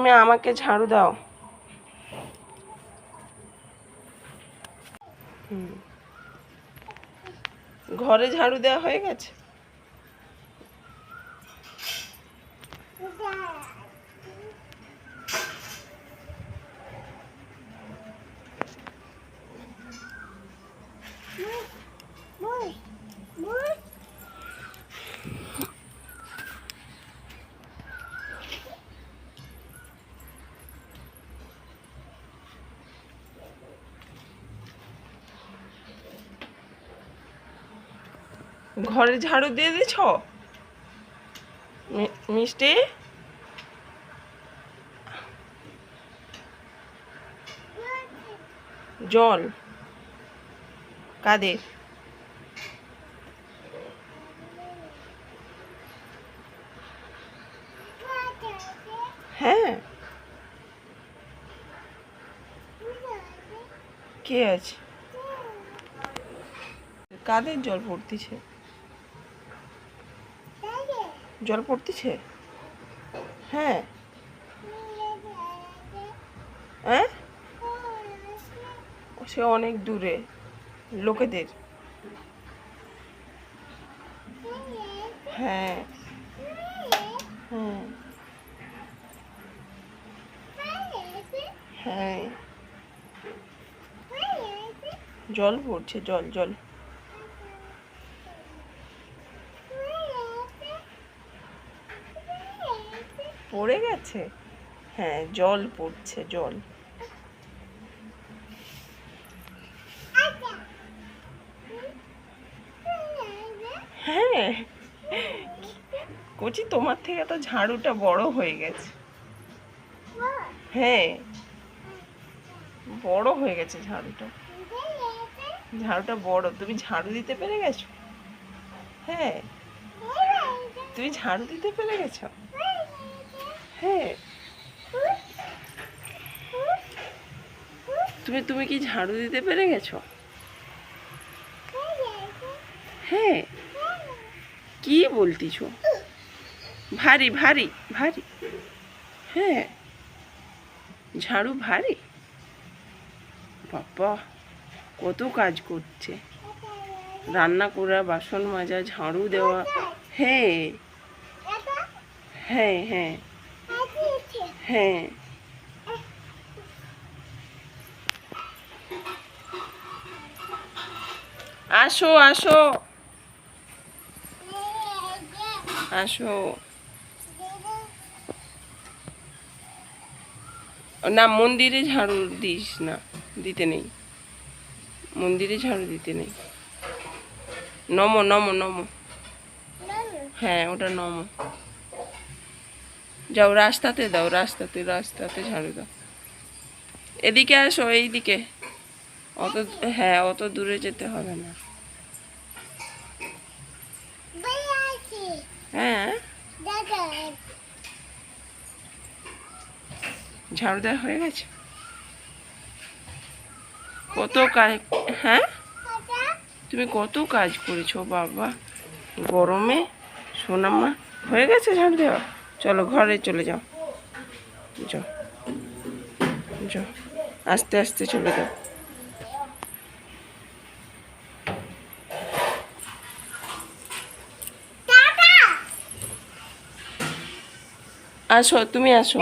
তুমি আমাকে ঝাড়ু দাও। ঘরে ঝাড়ু দেওয়া হয়ে গেছে ঘরে ঝাড়ু দিয়ে দিছ মিষ্টি? জল। কাদের? হ্যাঁ। কে আছে? কাদের জল পড়তিছে? জল পড়তেছে? হ্যাঁ। হ্যাঁ? সে অনেক দূরে, লোকেদের। হ্যাঁ। হ্যাঁ হ্যাঁ। জল পড়ছে, জল জল। পড়ে গেছে? হ্যাঁ জল পড়ছে, জল। হ্যাঁ। কচি, তোমার থেকে তো ঝাড়ুটা বড় হয়ে গেছে। হ্যাঁ। বড় হয়ে গেছে ঝাড়ুটা। ঝাড়ুটা বড়। তুমি ঝাড়ু দিতে পেরে গেছো? হ্যাঁ। তুমি ঝাড়ু দিতে পেরে গেছো? হ্যাঁ। তুমি তুমি কি ঝাড়ু দিতে পেরে গেছো? হ্যাঁ। কি বলতিছো? ভারী ভারী ভারী। হ্যাঁ। ঝাড়ু ভারী? বাবা, কত কাজ করছে। রান্না করা, বাসন মাজা, ঝাড়ু দেওয়া। হ্যাঁ। হ্যাঁ হ্যাঁ। হ্যাঁ। আসো আসো। আসো। না, মন্দিরে ঝাড়ু দিস না, দিতে নেই। মন্দিরে ঝাড়ু দিতে নেই। নম নম নম। হ্যাঁ ওটা নম। যাও, রাস্তাতে দাও, রাস্তাতে রাস্তাতে ঝাড়ু দাও। এদিকে আসো, এইদিকে। অত হ্যাঁ অত দূরে যেতে হবে না। হ্যাঁ? ঝাড়ু দেওয়া হয়ে গেছে? কত কাজ হ্যাঁ? তুমি কত কাজ করেছ, বাবা? গরমে? সোনাম্মা হয়ে গেছে ঝাড়ু দেওয়া? চলো ঘরে চলে যাও। যাও। যাও। আস্তে আস্তে চলে যাও। আসো তুমি আসো।